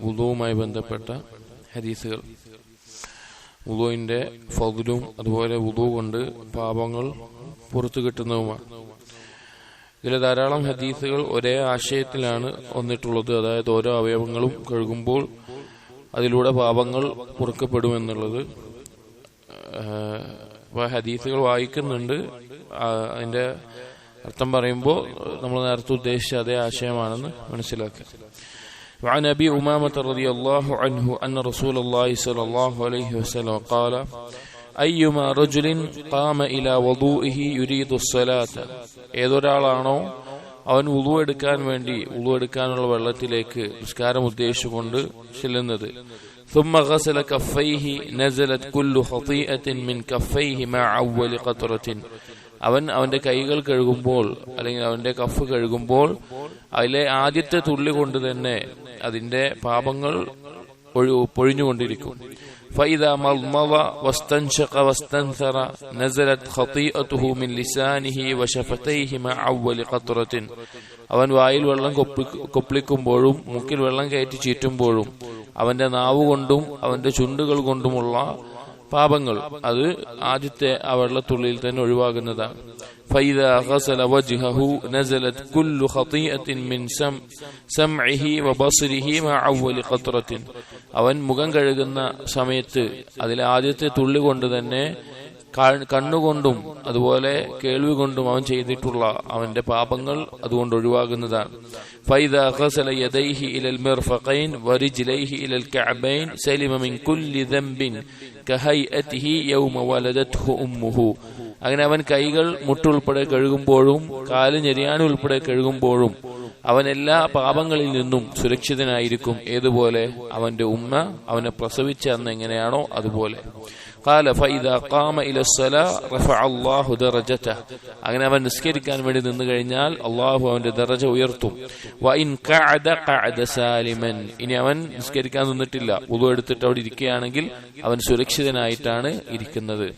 വുളുവുമായി ബന്ധപ്പെട്ട ഹദീസുകൾ. ഉദുവിന്റെ ഫതിലും അതുപോലെ വുളു കൊണ്ട് പാപങ്ങൾ പുറത്തു കിട്ടുന്നതുമാണ്. ഇതിലെ ധാരാളം ഹദീസുകൾ ഒരേ ആശയത്തിലാണ് വന്നിട്ടുള്ളത്. അതായത് ഓരോ അവയവങ്ങളും കഴുകുമ്പോൾ അതിലൂടെ പാപങ്ങൾ പുറക്കപ്പെടുമെന്നുള്ളത് ഹദീസുകൾ വായിക്കുന്നുണ്ട്. അതിന്റെ അർത്ഥം പറയുമ്പോൾ നമ്മൾ നേരത്തെ ഉദ്ദേശിച്ച അതേ ആശയമാണെന്ന് മനസ്സിലാക്കുക. وعن ابي امامه رضي الله عنه ان رسول الله صلى الله عليه وسلم قال ايما رجل قام الى وضوئه يريد الصلاه ഏതൊരാളാണോ അവൻ ഉളു എടുക്കാൻ വേണ്ടി ഉളു എടുക്കാനുള്ള വെള്ളത്തിലേക്ക് നിസ്കാരം ഉദ്ദേശിച്ചുകൊണ്ട് ചെല്ലുന്നത് ثم غسل كفيه نزلت كل خطيئة من كفيه مع أول قطرة അവൻ അവന്റെ കൈകൾ കഴുകുമ്പോൾ അല്ലെങ്കിൽ അവന്റെ കഫ് കഴുകുമ്പോൾ അതിലെ ആദ്യത്തെ തുള്ളി കൊണ്ട് തന്നെ അതിന്റെ പാപങ്ങൾ ഒഴു- പൊഴിഞ്ഞുകൊണ്ടിരിക്കും فإذا مضمض واستنشق واستنثر نزلت خطيئته من لسانه وشفتيه مع أول قطرة അവൻ വായിൽ വെള്ളം കൊപ്പി- കൊപ്പിളിക്കുമ്പോഴും മുക്കിൽ വെള്ളം കയറ്റി ചീറ്റുമ്പോഴും അവന്റെ നാവ് കൊണ്ടും അവന്റെ ചുണ്ടുകൾ കൊണ്ടുമുള്ള പാപങ്ങൾ അത് ആദ്യത്തെ ആ വെള്ളത്തുള്ളിയിൽ തന്നെ ഒഴിവാകുന്നതാണ് فإذا غسل وجهه نزلت كل خطيئة من سم سمعه وبصره مع أول قطرة അവൻ മുഖം കഴുകുന്ന സമയത്ത് അതിലെ ആദ്യത്തെ തുള്ളി കൊണ്ട് തന്നെ കാ- കണ്ണുകൊണ്ടും അതുപോലെ കേൾവി കൊണ്ടും അവൻ ചെയ്തിട്ടുള്ള അവന്റെ പാപങ്ങൾ അതുകൊണ്ട് ഒഴിവാകുന്നതാണ് فإذا غسل يديه إلى المرفقين ورجليه إلى الكعبين سلم من كل ذنب كهيئته يوم ولدته أمه അങ്ങനെ അവൻ കൈകൾ മുട്ടുൾപ്പെടെ കഴുകുമ്പോഴും കാല് ഞെരിയാണി ഉൾപ്പെടെ കഴുകുമ്പോഴും അവൻ എല്ലാ പാപങ്ങളിൽ നിന്നും സുരക്ഷിതനായിരിക്കും ഏതുപോലെ അവന്റെ ഉമ്മ അവനെ പ്രസവിച്ച അന്ന് എങ്ങനെയാണോ അതുപോലെ قال فاذا قام الى الصلاه رفع الله درجته. അങ്ങനെ അവൻ നിസ്കരിക്കാൻ വേണ്ടി നിന്നു കഴിഞ്ഞാൽ അള്ളാഹു അവന്റെ ദറജ ഉയർത്തും. വൈൻ കഅദ ഖഅദ സാലിമൻ. ഇനി അവൻ നിസ്കരിക്കാൻ നിന്നിട്ടില്ല. ഉളു എടുത്തിട്ട് അവിടെ ഇരിക്കുകയാണെങ്കിൽ അവൻ സുരക്ഷിതനായിട്ടാണ് ഇരിക്കുന്നത്.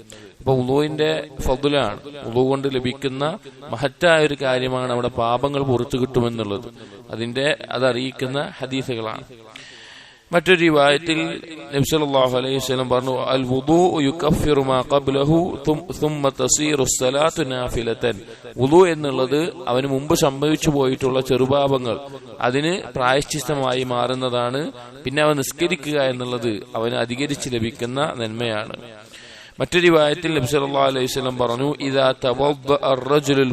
അപ്പൊ ഉളുവിന്റെ ഫതുലാണ് ഉളു കൊണ്ട് ലഭിക്കുന്ന മഹത്തായ ഒരു കാര്യമാണ് അവിടെ പാപങ്ങൾ പുറത്തു കിട്ടുമെന്നുള്ളത്. അതിന്റെ അതറിയിക്കുന്ന ഹദീസുകളാണ്. മറ്റൊരു വായത്തിൽ നബി സല്ലല്ലാഹു അലൈഹി വസല്ലം പറഞ്ഞു അൽ നാഫിലതൻ വുദു എന്നുള്ളത് അവന് മുമ്പ് സംഭവിച്ചു പോയിട്ടുള്ള ചെറുപാപങ്ങൾ. അതിന് പ്രായശ്ചിത്തമായി മാറുന്നതാണ്. പിന്നെ അവൻ നിസ്കരിക്കുക എന്നുള്ളത് അവന് അധികരിച്ച് ലഭിക്കുന്ന നന്മയാണ്. മറ്റൊരു വായത്തിൽ നബി സല്ലല്ലാഹു പറഞ്ഞു ഇദാ തവദ്ദ അർ-റജുലുൽ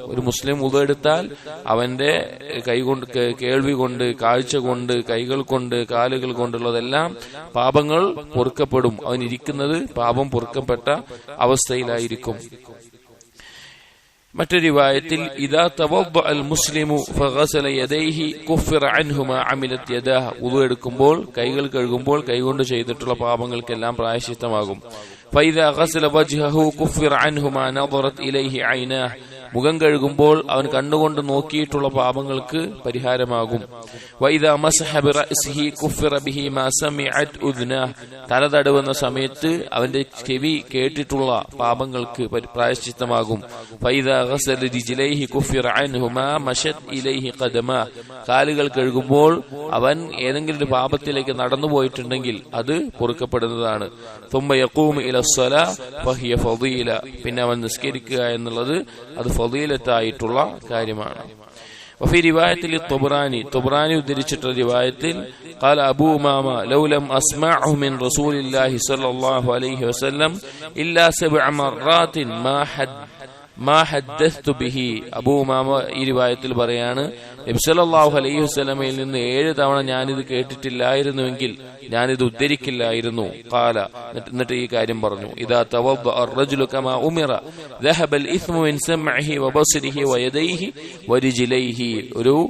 ഒരു മുസ്ലിം ഉതെടുത്താൽ അവന്റെ കൈകൊണ്ട് കേൾവി കൊണ്ട് കാഴ്ച കൊണ്ട് കൈകൾ കൊണ്ട് കാലുകൾ കൊണ്ടുള്ളതെല്ലാം പാപങ്ങൾ പൊറുക്കപ്പെടും. അവനിരിക്കുന്നത് പാപം പൊറുക്കപ്പെട്ട അവസ്ഥയിലായിരിക്കും. മറ്റൊരു വായത്തിൽ ഇതാ തവബ് അൽ മുസ്ലിമു ഫഗസല യദൈഹി കുഫിറ അൻഹു മാ അമിലത് വുളു എടുക്കുമ്പോൾ കൈകൾ കഴുകുമ്പോൾ കൈകൊണ്ട് ചെയ്തിട്ടുള്ള പാപങ്ങൾക്കെല്ലാം പ്രായശ്ചിത്തമാകും. ഫൈദാ ഗസല വജ്ഹഹു കുഫിറ അൻഹു മാ നദറത് ഇലൈഹി ഐനാഹ്. മുഖം കഴുകുമ്പോൾ അവൻ കണ്ണുകൊണ്ട് നോക്കിയിട്ടുള്ള പാപങ്ങൾക്ക് പരിഹാരമാകും. തല തടവുന്ന സമയത്ത് അവന്റെ ചെവി കേട്ടിട്ടുള്ള പാപങ്ങൾക്ക് പ്രായശ്ചിത്തമാകും. കാലുകൾ കഴുകുമ്പോൾ അവൻ ഏതെങ്കിലും ഒരു പാപത്തിലേക്ക് നടന്നു പോയിട്ടുണ്ടെങ്കിൽ അത് പൊറുക്കപ്പെടുന്നതാണ്. പിന്നെ അവൻ നിസ്കരിക്കുക എന്നുള്ളത് അത് ഫതീലത്തായിട്ടുള്ള കാര്യമാണ് وفي رواية للطبراني طبراني ودرجت رواية قال أبو ماما لو لم أسمعه من رسول الله صلى الله عليه وسلم إلا سبع مرات ما حد മാ ഹദ്ദസ്തു ബിഹി. അബൂമാമ ഈ രൂപായത്തിൽ പറയാണ് നബ്സലാഹു അലൈഹി വസ്ലമയിൽ നിന്ന് ഏഴ് തവണ ഞാനിത് കേട്ടിട്ടില്ലായിരുന്നുവെങ്കിൽ ഞാനിത് ഉദ്ധരിക്കില്ലായിരുന്നു. കാല എന്നിട്ട് ഈ കാര്യം പറഞ്ഞു. ഇതാ കമാ ഉമിറ. വബസ്രിഹി വയദൈഹി ഒരു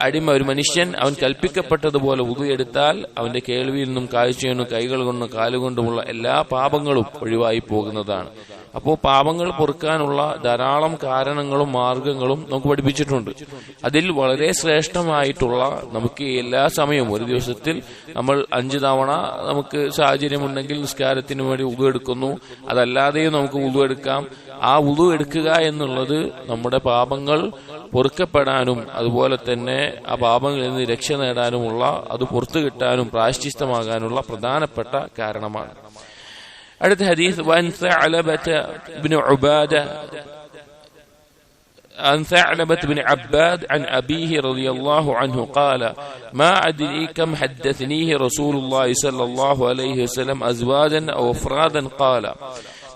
അടിമ ഒരു മനുഷ്യൻ അവൻ കൽപ്പിക്കപ്പെട്ടതുപോലെ ഉതുയെടുത്താൽ അവന്റെ കേൾവിയിൽ നിന്നും കാഴ്ചയിൽ നിന്നും കൈകൾ കൊണ്ടും കാലുകൊണ്ടുമുള്ള എല്ലാ പാപങ്ങളും ഒഴിവായി പോകുന്നതാണ്. അപ്പോൾ പാപങ്ങൾ പൊറുക്കാനുള്ള ധാരാളം കാരണങ്ങളും മാർഗങ്ങളും നമുക്ക് പഠിപ്പിച്ചിട്ടുണ്ട്. അതിൽ വളരെ ശ്രേഷ്ഠമായിട്ടുള്ള നമുക്ക് എല്ലാ സമയവും ഒരു ദിവസത്തിൽ നമ്മൾ അഞ്ച് തവണ നമുക്ക് സാഹചര്യമുണ്ടെങ്കിൽ നിസ്കാരത്തിന് വേണ്ടി ഉതു എടുക്കുന്നു. അതല്ലാതെയും നമുക്ക് ഉതു എടുക്കാം. ആ ഉതു എടുക്കുക എന്നുള്ളത് നമ്മുടെ പാപങ്ങൾ പൊറുക്കപ്പെടാനും അതുപോലെ തന്നെ ആ പാപങ്ങളിൽ നിന്ന് രക്ഷ നേടാനുമുള്ള അത് പുറത്തു കിട്ടാനും പ്രായശ്ചിത്തമാകാനുള്ള പ്രധാനപ്പെട്ട കാരണമാണ്. അടുത്ത ഹദീസ് വൻ ثعلبة بن عبادة عن ثعلبة بن عباد عن أبيه رضي الله عنه قال ما أدري كم حدثنيه رسول الله صلى الله عليه وسلم أزواجا أو أفرادا قال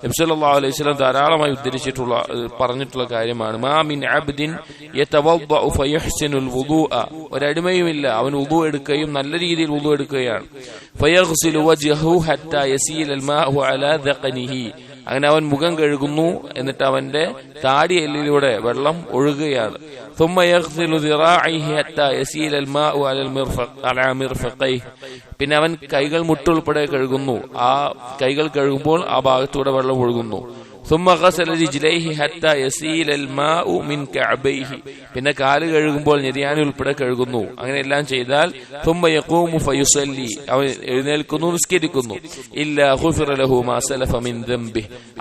നബ്സല്ലാ അലൈഹി സ്വലം ധാരാളമായി ഉദ്ധരിച്ചിട്ടുള്ള പറഞ്ഞിട്ടുള്ള കാര്യമാണ്. മാ മിൻ അബ്ദിൻ ഒരടിമയുമില്ല. അവൻ ഉദു എടുക്കുകയും നല്ല രീതിയിൽ ഉദു എടുക്കുകയാണ്. അങ്ങനെ അവൻ മുഖം കഴുകുന്നു എന്നിട്ട് അവന്റെ താടി എല്ലിലൂടെ വെള്ളം ഒഴുകുകയാണ്. പിന്നെ അവൻ കൈകൾ മുട്ടുൾപ്പെടെ കഴുകുന്നു. ആ കൈകൾ കഴുകുമ്പോൾ ആ ഭാഗത്തൂടെ വെള്ളം ഒഴുകുന്നു. ثم غسل رجليه حتى يسيل الماء من كعبيه. പിന്നെ കാൽ കഴുകുമ്പോൾ ഞെരിയാനി ഉൾപ്പെടെ കഴുകുന്നു. അങ്ങനെ എല്ലാം ചെയ്താൽ ثم يقوم فيصلي. അവൻ എഴുന്നേൽക്കുന്നു നിസ്കരിക്കുന്നു.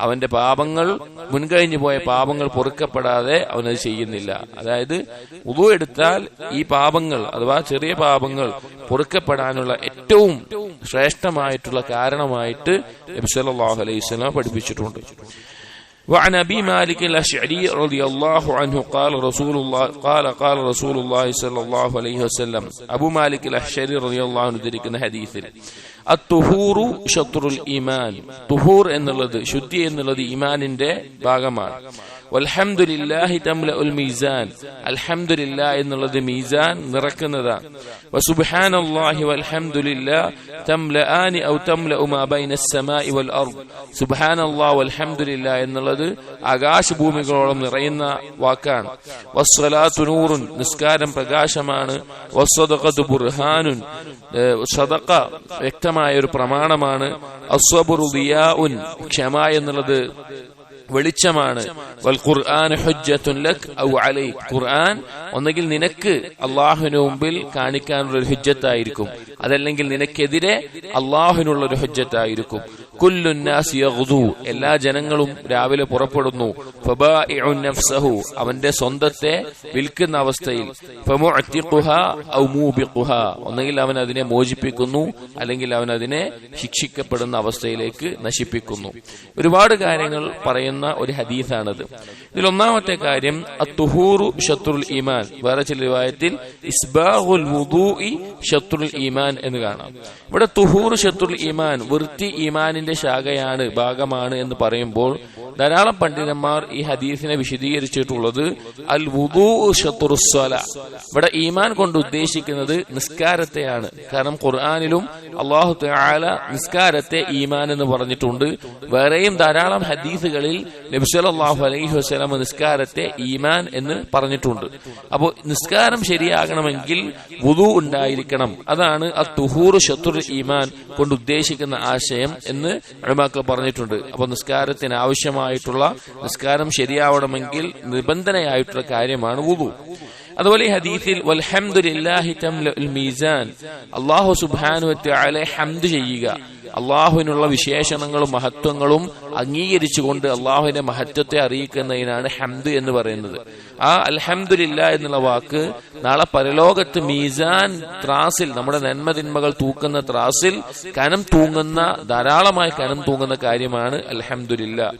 അവന്റെ പാപങ്ങൾ മുൻകഴിഞ്ഞു പോയ പാപങ്ങൾ പൊറുക്കപ്പെടാതെ അവൻ അത് ചെയ്യുന്നില്ല. അതായത് വുളു എടുത്താൽ ഈ പാപങ്ങൾ അഥവാ ചെറിയ പാപങ്ങൾ പൊറുക്കപ്പെടാനുള്ള ഏറ്റവും ശ്രേഷ്ഠമായിട്ടുള്ള കാരണമായിട്ട് നബി സല്ലല്ലാഹു അലൈഹി വസല്ലം പഠിപ്പിച്ചിട്ടുണ്ട്. وعن أبي مالك الأشعري رضي الله عنه قال رسول الله قال قال رسول الله صلى الله عليه وسلم. أبو مالك الأشعري رضي الله عنه ذلك حديث തുഹൂറു ഷത്രുൽ ഇമാൻ തുഹൂർ എന്നുള്ളത് ശുദ്ധി എന്നുള്ളത് ഇമാനിന്റെ ഭാഗമാണ്. അൽഹംദുലില്ലാഹി തംല മീസാൻ. അൽഹംദുലില്ലാ എന്നുള്ളത് മീസാൻ നിറക്കുന്നതാണ്. വസുബ്ഹാനല്ലാഹി വൽഹംദുലില്ലാ തംലആനി ഔ തംലഉ മാ ബൈനസ് സമാഇ വൽ അർദ്. സുബ്ഹാനല്ലാഹി വൽഹംദുലില്ലാ എന്നുള്ളത് ആകാശഭൂമികളോളം നിറയുന്ന വാക്കാണ്. വസ്സലാത്തു നൂറുൻ നിസ്കാരം പ്രകാശമാണ്. വസ്സദഖത്തു ബുർഹാനുൻ. സദഖ വ്യക്തമായ ഒരു പ്രമാണമാണ്. അസ്വബുറു ക്ഷമ എന്നുള്ളത് വെളിച്ചമാണ്. ഖുർആൻ ഒന്നുകിൽ നിനക്ക് അള്ളാഹുവിന് മുമ്പിൽ കാണിക്കാനുള്ള ഒരു ഹുജ്ജത്തായിരിക്കും. അതല്ലെങ്കിൽ നിനക്കെതിരെ അള്ളാഹുവിനുള്ള ഒരു ഹുജ്ജത്തായിരിക്കും. എല്ലാ ജനങ്ങളും രാവിലെ പുറപ്പെടുന്നു. നഫ്സഹു. അവന്റെ സ്വന്തത്തെ വിൽക്കുന്ന അവസ്ഥയിൽ. ഒന്നുകിൽ അവൻ അതിനെ മോചിപ്പിക്കുന്നു അല്ലെങ്കിൽ അവൻ അതിനെ ശിക്ഷിക്കപ്പെടുന്ന അവസ്ഥയിലേക്ക് നശിപ്പിക്കുന്നു. ഒരുപാട് കാര്യങ്ങൾ പറയുന്ന ഒരു ഹദീസാണത്. ഇതിൽ ഒന്നാമത്തെ കാര്യം അത്തുഹൂറു ഷത്രുൽ ഈമാൻ. വേറെ ചില രൂപത്തിൽ ഇസ്ബാഹുൽ ഈമാൻ എന്ന് കാണാം. ഇവിടെ തുഹൂർ ഷത്രുൽ ഈമാൻ വൃത്തി ഈമാനിന്റെ ശാഖയാണ് ഭാഗമാണ് എന്ന് പറയുമ്പോൾ ധാരാളം പണ്ഡിതന്മാർ ഈ ഹദീസിനെ വിശദീകരിച്ചിട്ടുള്ളത് അൽ വുദൂ ഷത്രുസ്വല ഇവിടെ ഈമാൻ കൊണ്ട് ഉദ്ദേശിക്കുന്നത് നിസ്കാരത്തെയാണ്. കാരണം ഖുർആാനിലും അള്ളാഹു തആല നിസ്കാരത്തെ ഈമാൻ എന്ന് പറഞ്ഞിട്ടുണ്ട്. വേറെയും ധാരാളം ഹദീസുകളിൽ നബ്സലാഹു അലൈഹി വസ്ലാം നിസ്കാരത്തെ ഈമാൻ എന്ന് പറഞ്ഞിട്ടുണ്ട്. അപ്പോൾ നിസ്കാരം ശരിയാകണമെങ്കിൽ വുദു ഉണ്ടായിരിക്കണം. അതാണ് ആ തുഹൂർ ശത്രു ഈമാൻ കൊണ്ട് ഉദ്ദേശിക്കുന്ന ആശയം എന്ന് അഴിമാക്കൾ പറഞ്ഞിട്ടുണ്ട്. അപ്പോൾ നിസ്കാരത്തിന് ആവശ്യമായിട്ടുള്ള നിസ്കാരം ശരിയാവണമെങ്കിൽ നിബന്ധനയായിട്ടുള്ള കാര്യമാണ് വുദു. അതുപോലെ ഈ ഹദീസിൽ മീസാൻ. അല്ലാഹു സുബ്ഹാനഹു വ ഹംദ് ചെയ്യുക. അള്ളാഹുവിനുള്ള വിശേഷണങ്ങളും മഹത്വങ്ങളും അംഗീകരിച്ചുകൊണ്ട് അള്ളാഹുവിന്റെ മഹത്വത്തെ അറിയിക്കുന്നതിനാണ് ഹംദ് എന്ന് പറയുന്നത്. ആ അൽഹംദില്ല എന്നുള്ള വാക്ക് നാളെ പരലോകത്ത് മീസാൻ ത്രാസിൽ നമ്മുടെ നന്മതിന്മകൾ തൂക്കുന്ന ത്രാസിൽ കനം തൂങ്ങുന്ന ധാരാളമായി കനം തൂങ്ങുന്ന കാര്യമാണ് അൽഹംദുലില്ല.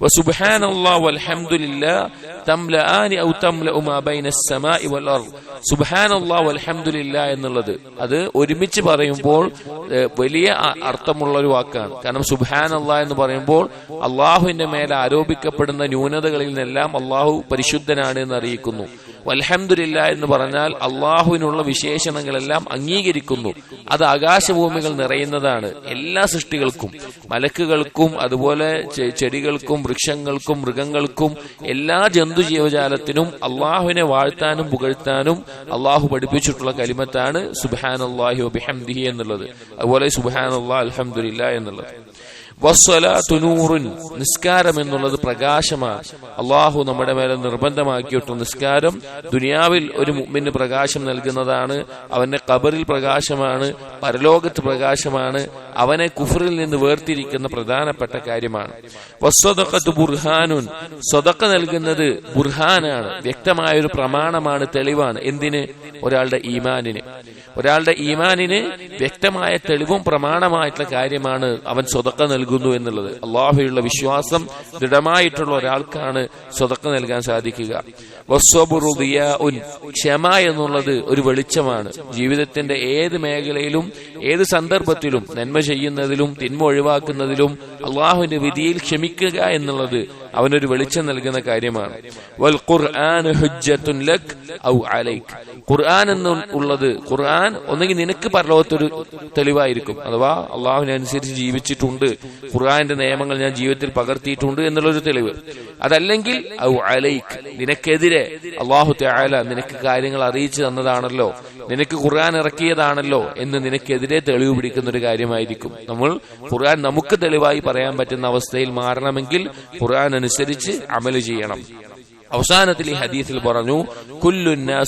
وسبحان الله والحمد لله تملأان أو تملأ ما بين السماء والأرض സുബാൻ അള്ളാഹ് അലഹമുല്ല എന്നുള്ളത് അത് ഒരുമിച്ച് പറയുമ്പോൾ ഏഹ്, വലിയ അ- അർത്ഥമുള്ള ഒരു വാക്കാണ് കാരണം സുബാൻ അള്ളാഹ് എന്ന് പറയുമ്പോൾ അള്ളാഹുവിന്റെ മേലെ ആരോപിക്കപ്പെടുന്ന ന്യൂനതകളിൽ നിന്നെല്ലാം അള്ളാഹു പരിശുദ്ധനാണ് എന്ന് അറിയിക്കുന്നു വൽഹംദുലില്ല എന്ന് പറഞ്ഞാൽ അള്ളാഹുവിനുള്ള വിശേഷണങ്ങളെല്ലാം അംഗീകരിക്കുന്നു. അത് ആകാശഭൂമികൾ നിറയുന്നതാണ്. എല്ലാ സൃഷ്ടികൾക്കും മലക്കുകൾക്കും അതുപോലെ ചെടികൾക്കും വൃക്ഷങ്ങൾക്കും മൃഗങ്ങൾക്കും എല്ലാ ജന്തു ജീവജാലത്തിനും അള്ളാഹുവിനെ വാഴ്ത്താനും പുകഴ്ത്താനും അള്ളാഹു പഠിപ്പിച്ചിട്ടുള്ള കലിമത്താണ് സുബാൻ അള്ളാഹി ബിഹംദിഹി എന്നുള്ളത്. അതുപോലെ സുബാൻ അള്ളാഹ് അലഹമുല്ല എന്നുള്ളത്. വസ്വലാത്തു നൂറുൻ നിസ്കാരം എന്നുള്ളത് പ്രകാശമാണ്. അള്ളാഹു നമ്മുടെ മേലെ നിർബന്ധമാക്കിയിട്ട് നിസ്കാരം ദുനിയാവിൽ ഒരു മുമ്പിന് പ്രകാശം നൽകുന്നതാണ് അവന്റെ കബറിൽ പ്രകാശമാണ് പരലോകത്ത് പ്രകാശമാണ് അവനെ കുഫറിൽ നിന്ന് വേർതിരിക്കുന്ന പ്രധാനപ്പെട്ട കാര്യമാണ്. ബുർഹാനുൻ സ്വതക്ക നൽകുന്നത് ബുർഹാനാണ് വ്യക്തമായ ഒരു പ്രമാണമാണ് തെളിവാണ്. എന്തിന്? ഒരാളുടെ ഈമാനിന്. ഒരാളുടെ ഈമാനിന് വ്യക്തമായ തെളിവും പ്രമാണമായിട്ടുള്ള കാര്യമാണ് അവൻ സ്വതക്ക നൽകുന്നു എന്നുള്ളത് അള്ളാഹുയുള്ള വിശ്വാസം ദൃഢമായിട്ടുള്ള ഒരാൾക്കാണ് സ്വതക്ക നൽകാൻ സാധിക്കുക. ക്ഷമ എന്നുള്ളത് ഒരു വെളിച്ചമാണ് ജീവിതത്തിന്റെ ഏത് മേഖലയിലും ഏത് സന്ദർഭത്തിലും നന്മ ചെയ്യുന്നതിലും തിന്മ ഒഴിവാക്കുന്നതിലും അള്ളാഹുവിന്റെ വിധിയിൽ ക്ഷമിക്കുക എന്നുള്ളത് അവനൊരു വെളിച്ചം നൽകുന്ന കാര്യമാണ്. വൽ ഖുർആൻ ലക് ഔ അലൈക്. ഖുർആൻ എന്നുള്ളത് ഖുർആൻ ഒന്നെങ്കിൽ നിനക്ക് പരലോകത്തൊരു തെളിവായിരിക്കും. അഥവാ അള്ളാഹുവിനെ അനുസരിച്ച് ജീവിച്ചിട്ടുണ്ട്. ഖുർആന്റെ നിയമങ്ങൾ ഞാൻ ജീവിതത്തിൽ പകർത്തിയിട്ടുണ്ട് എന്നുള്ളൊരു തെളിവ്. അതല്ലെങ്കിൽ ഔ അലൈക്. നിനക്കെതിരെ അള്ളാഹു തആല നിനക്ക് കാര്യങ്ങൾ അറിയിച്ചു തന്നതാണല്ലോ. നിനക്ക് ഖുർആൻ ഇറക്കിയതാണല്ലോ എന്ന് നിനക്കെതിരെ തെളിവ് പിടിക്കുന്ന ഒരു കാര്യമായിരിക്കും. നമ്മൾ ഖുർആൻ നമുക്ക് തെളിവായി പറയാൻ പറ്റുന്ന അവസ്ഥയിൽ മാറണമെങ്കിൽ ഖുർആൻ അനുസരിച്ച് അമൽ ചെയ്യണം. അവസാനത്തിൽ ഈ ഹദീസിൽ പറഞ്ഞു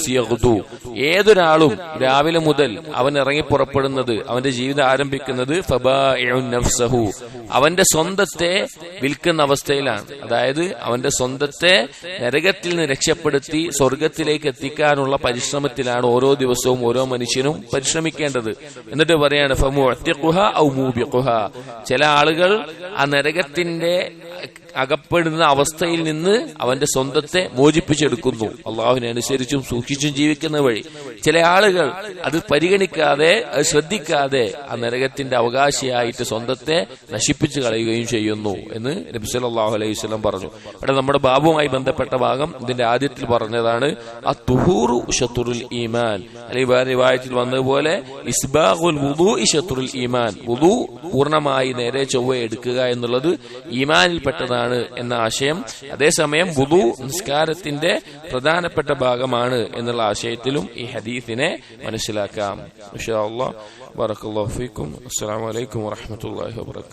യഗ്ദു. ഏതൊരാളും രാവിലെ മുതൽ അവൻ ഇറങ്ങി പുറപ്പെടുന്നത് അവന്റെ ജീവിതം ആരംഭിക്കുന്നത് നഫ്സഹു. അവന്റെ സ്വന്തത്തെ വിൽക്കുന്ന അവസ്ഥയിലാണ്. അതായത് അവന്റെ സ്വന്തത്തെ നരകത്തിൽ നിന്ന് രക്ഷപ്പെടുത്തി സ്വർഗത്തിലേക്ക് എത്തിക്കാനുള്ള പരിശ്രമത്തിലാണ് ഓരോ ദിവസവും ഓരോ മനുഷ്യനും പരിശ്രമിക്കേണ്ടത്. എന്നിട്ട് പറയാണ് ചില ആളുകൾ ആ നരകത്തിന്റെ അകപ്പെടുന്ന അവസ്ഥയിൽ നിന്ന് അവന്റെ സ്വന്തത്തെ മോചിപ്പിച്ചെടുക്കുന്നു. അള്ളാഹുവിനെ അനുസരിച്ചും സൂക്ഷിച്ചും ജീവിക്കുന്ന വഴി. ചില ആളുകൾ അത് പരിഗണിക്കാതെ അത് ശ്രദ്ധിക്കാതെ ആ നരകത്തിന്റെ അവകാശിയായിട്ട് സ്വന്തത്തെ നശിപ്പിച്ചു കളയുകയും ചെയ്യുന്നു എന്ന് നബി സല്ലല്ലാഹു അലൈഹി സ്വലം പറഞ്ഞു. ഇവിടെ നമ്മുടെ ബാബുമായി ബന്ധപ്പെട്ട ഭാഗം ഇതിന്റെ ആദ്യത്തിൽ പറഞ്ഞതാണ് ആ തുഹൂറു ഷത്തുറുൽ ഈമാൻ. അല്ലെങ്കിൽ വേറെ വന്നതുപോലെ ഷത്തുറുൽ ഈമാൻ. വുദു പൂർണമായി നേരെ ചൊവ്വ എടുക്കുക എന്നുള്ളത് ഈമാനിൽപ്പെട്ടതാണ് എന്ന ആശയം. അതേസമയം വുദു നിസ്കാരത്തിന്റെ പ്രധാനപ്പെട്ട ഭാഗമാണ് എന്നുള്ള ആശയത്തിലും ഈ ഹദീഫിനെ മനസ്സിലാക്കാം. ഇൻഷാ അള്ളാഹ് ബറക്കല്ലാഹു ഫീക്കും. അസ്സലാമു അലൈക്കും വറഹ്മത്തുള്ളാഹി വബറകാതുഹു.